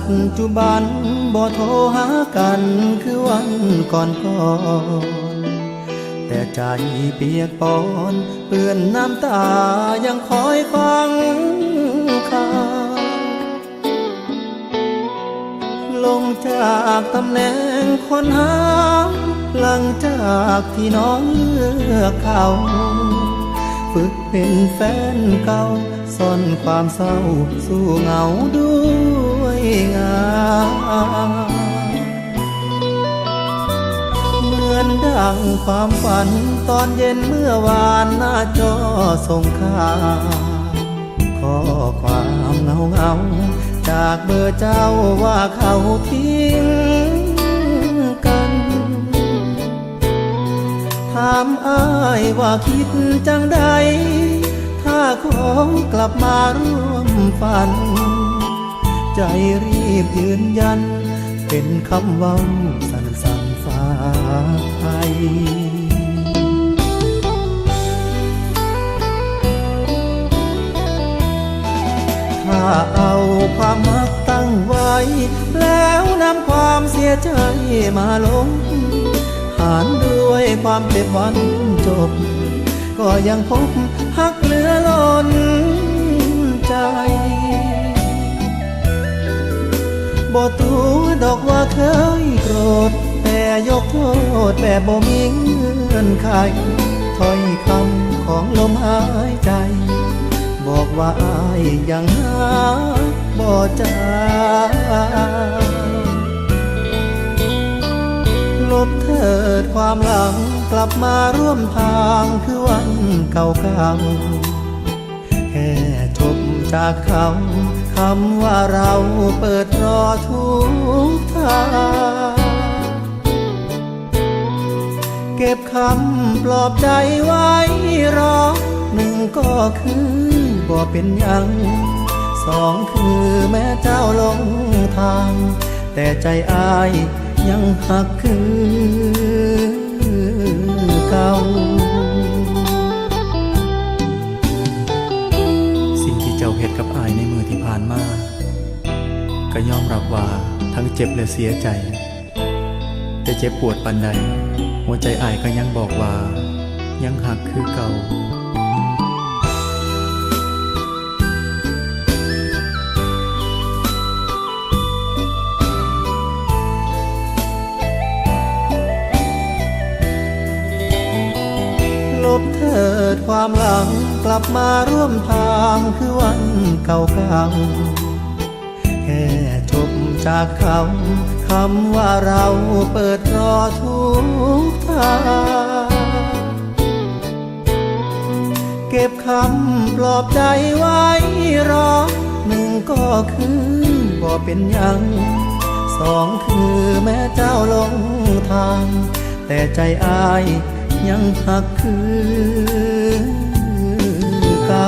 จจุบันบ่โทรหากันคือวันก่อนก่อนแต่ใจเปียกปอนเปื้อนน้ำตายังคอยฟังข่าวลงจากตำแหน่งคนหาหลังจากที่น้องเลือกเขาฝึกเป็นแฟนเก่าซ่อนความเศร้า สู้เหงาด้วย งานเหมือนดังความฝันตอนเย็นเมื่อวานหน้าจอส่งข่าวข้อความเงาเงาจากเบอร์เจ้าว่าเขาทิ้งกัน ถามอ้ายว่าคิดจังใด ถ้าขอกลับมาร่วมฝัน ใจรีบยืนยัน เป็นคำเว้าสั่นสั่นฟ้าไทยถ้าเอาความมักตั้งไว้ แล้วนำความเสียใจมาลง หารด้วยความเจ็บวันจบ ก็ยังพบหักเหลือล้นใจ บ่ตัวดอกว่าเคยโกรธ แต่ยกโทษแบบบ่มีเงื่อนไขถ้อยคำของลมหายใจ บอกว่าอายยังหาบ่เจาลบเถิดความหลังกลับมาร่วมทางคือวันเก่าๆแค่จบ จากเขาคำว่าเราเปิดรอทุกทางเก็บคำปลอบใจไว้รอหนึ่งก็คือบ่เป็นยังสองคือแม่เจ้าลงทาง แต่ใจอายยังหักคือเก่า จ้าเฮ็ดกับอายในมือที่ผ่านมาก็ยอมรับว่าทั้งเจ็บและเสียใจ แต่เจ็บปวดปันใดหัวใจอายก็ยังบอกว่า ยังหักคือเก่า บเถิดความหลังกลับมาร่วมทางคือวันเก่าๆแค่จบจากเขาคำว่าเราเปิดรอทุกทางเก็บคำปลอบใจไว้รอหนึ่งก็คือบ่เป็นยังสองคือแม่เจ้าลงทาง แต่ใจอาย ยังหักคือเก่า